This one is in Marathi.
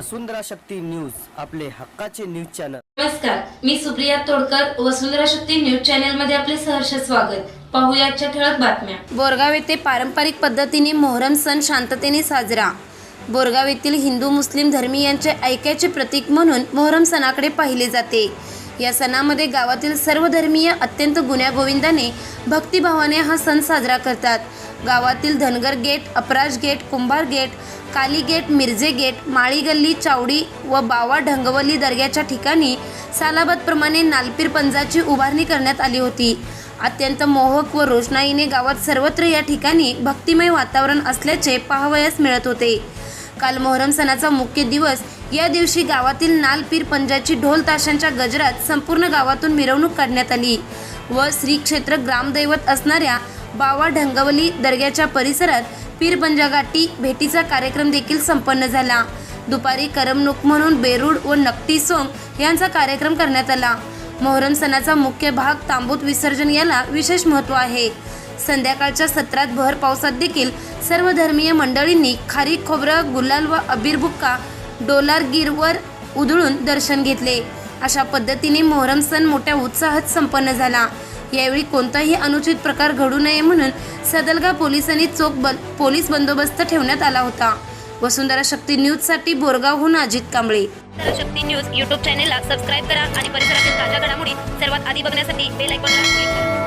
वसुंधरा शक्ती न्यूज आपले हक्काचे न्यूज चॅनल. नमस्कार मी सुप्रिया तोडकर वसुंधरा शक्ती न्यूज चॅनलमध्ये आपले सहर्ष स्वागत. पाहूया आजच्या ठळक बातम्या. बोरगाव येथे पारंपरिक पद्धतीने मोहरम सण शांततेने साजरा. बोरगाव येथील हिंदू मुस्लिम धर्मीयांचे ऐक्याचे प्रतीक म्हणून मोहरम सणाकडे पाहिले जाते. या सणामध्ये गावातील सर्व धर्मीय अत्यंत गुण्यागोविंदाने भक्तिभावाने हा सण साजरा करतात. गावातील Dhangar gate Apraj gate Kumbhar gate Kali gate Mirje gate Mali Galli चावडी व बावा ढंगवली दर्ग्याच्या ठिकाणी सालाबादप्रमाणे नालपीर पंजाची उभारणी करण्यात आली होती. अत्यंत मोहक व रोषणाईने गावात सर्वत्र या ठिकाणी भक्तिमय वातावरण असल्याचे पाहावयास मिळत होते. काल मोहरम सणाचा मुख्य दिवस या दिवशी गावातील नालपीर पंजाची ढोल ताशांच्या गजरात संपूर्ण गावातून मिरवणूक काढण्यात आली व श्री क्षेत्र ग्रामदैवत असणाऱ्या बावा ढंगवली दर्ग्याच्या परिसरात पीर गाठी भेटीचा कार्यक्रम देखील संपन्न झाला. दुपारी करमणूक म्हणून बेरूड व नकटी सोंग यांचा कार्यक्रम करण्यात आला. मोहरम सणाचा मुख्य भाग तांबूत विसर्जन याला विशेष महत्त्व आहे. संध्याकाळच्या सत्रात भर पावसात देखील सर्व धर्मीय मंडळींनी खारी खोबरं गुलाल व अबीर बुक्का डोलारगिरवर उधळून दर्शन घेतले. अशा पद्धतीने मोहरम सण मोठ्या उत्साहात संपन्न झाला. यावेळी कोणताही अनुचित प्रकार घडू नये म्हणून सदलगा पोलिसांनी चोख बल पोलीस बंदोबस्त ठेवण्यात आला होता. वसुंधरा शक्ती न्यूजसाठी बोरगावहून अजित कांबळे. शक्ती न्यूज यूट्यूब चॅनेलला सबस्क्राईब करा आणि परिसरातील ताज्या घडामोडी सर्वात आधी बघण्यासाठी बेल आयकॉनला क्लिक